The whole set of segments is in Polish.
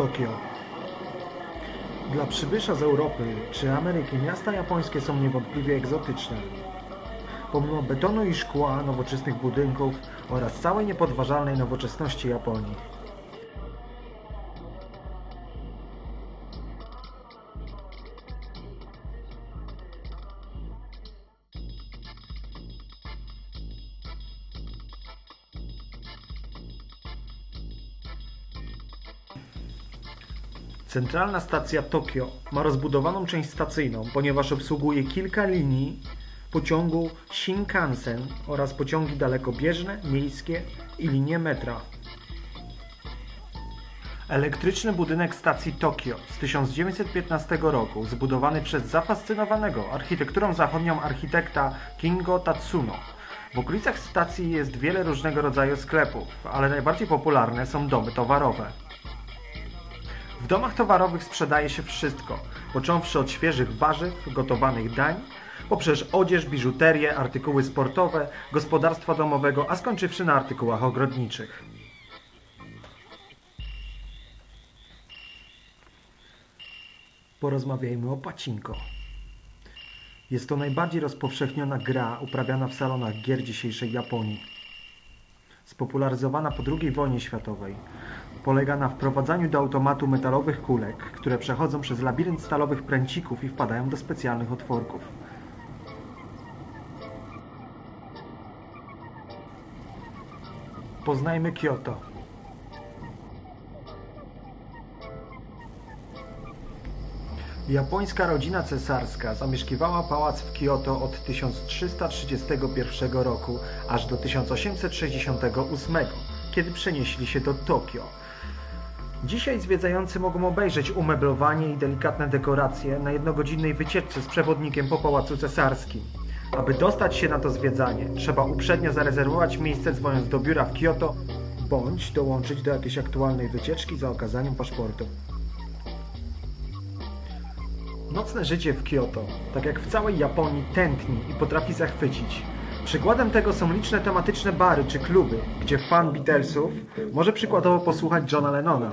Tokio. Dla przybysza z Europy czy Ameryki miasta japońskie są niewątpliwie egzotyczne. Pomimo betonu i szkła, nowoczesnych budynków oraz całej niepodważalnej nowoczesności Japonii. Centralna stacja Tokio ma rozbudowaną część stacyjną, ponieważ obsługuje kilka linii pociągu Shinkansen oraz pociągi dalekobieżne, miejskie i linie metra. Elektryczny budynek stacji Tokio z 1915 roku, zbudowany przez zafascynowanego architekturą zachodnią architekta Kingo Tatsuno. W okolicach stacji jest wiele różnego rodzaju sklepów, ale najbardziej popularne są domy towarowe. W domach towarowych sprzedaje się wszystko, począwszy od świeżych warzyw, gotowanych dań, poprzez odzież, biżuterię, artykuły sportowe, gospodarstwa domowego, a skończywszy na artykułach ogrodniczych. Porozmawiajmy o pacinko. Jest to najbardziej rozpowszechniona gra uprawiana w salonach gier dzisiejszej Japonii. Spopularyzowana po II wojnie światowej, polega na wprowadzaniu do automatu metalowych kulek, które przechodzą przez labirynt stalowych pręcików i wpadają do specjalnych otworków. Poznajmy Kyoto. Japońska rodzina cesarska zamieszkiwała pałac w Kyoto od 1331 roku aż do 1868, kiedy przenieśli się do Tokio. Dzisiaj zwiedzający mogą obejrzeć umeblowanie i delikatne dekoracje na jednogodzinnej wycieczce z przewodnikiem po pałacu cesarskim. Aby dostać się na to zwiedzanie, trzeba uprzednio zarezerwować miejsce dzwoniąc do biura w Kyoto bądź dołączyć do jakiejś aktualnej wycieczki za okazaniem paszportu. Nocne życie w Kyoto, tak jak w całej Japonii, tętni i potrafi zachwycić. Przykładem tego są liczne tematyczne bary czy kluby, gdzie fan Beatlesów może przykładowo posłuchać Johna Lennona.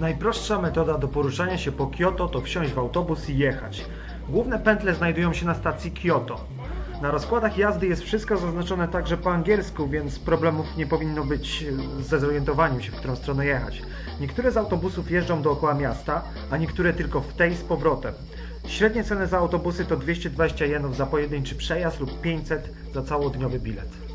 Najprostsza metoda do poruszania się po Kyoto to wsiąść w autobus i jechać. Główne pętle znajdują się na stacji Kyoto. Na rozkładach jazdy jest wszystko zaznaczone także po angielsku, więc problemów nie powinno być ze zorientowaniem się, w którą stronę jechać. Niektóre z autobusów jeżdżą dookoła miasta, a niektóre tylko w tej z powrotem. Średnie ceny za autobusy to 220 jenów za pojedynczy przejazd lub 500 za całodniowy bilet.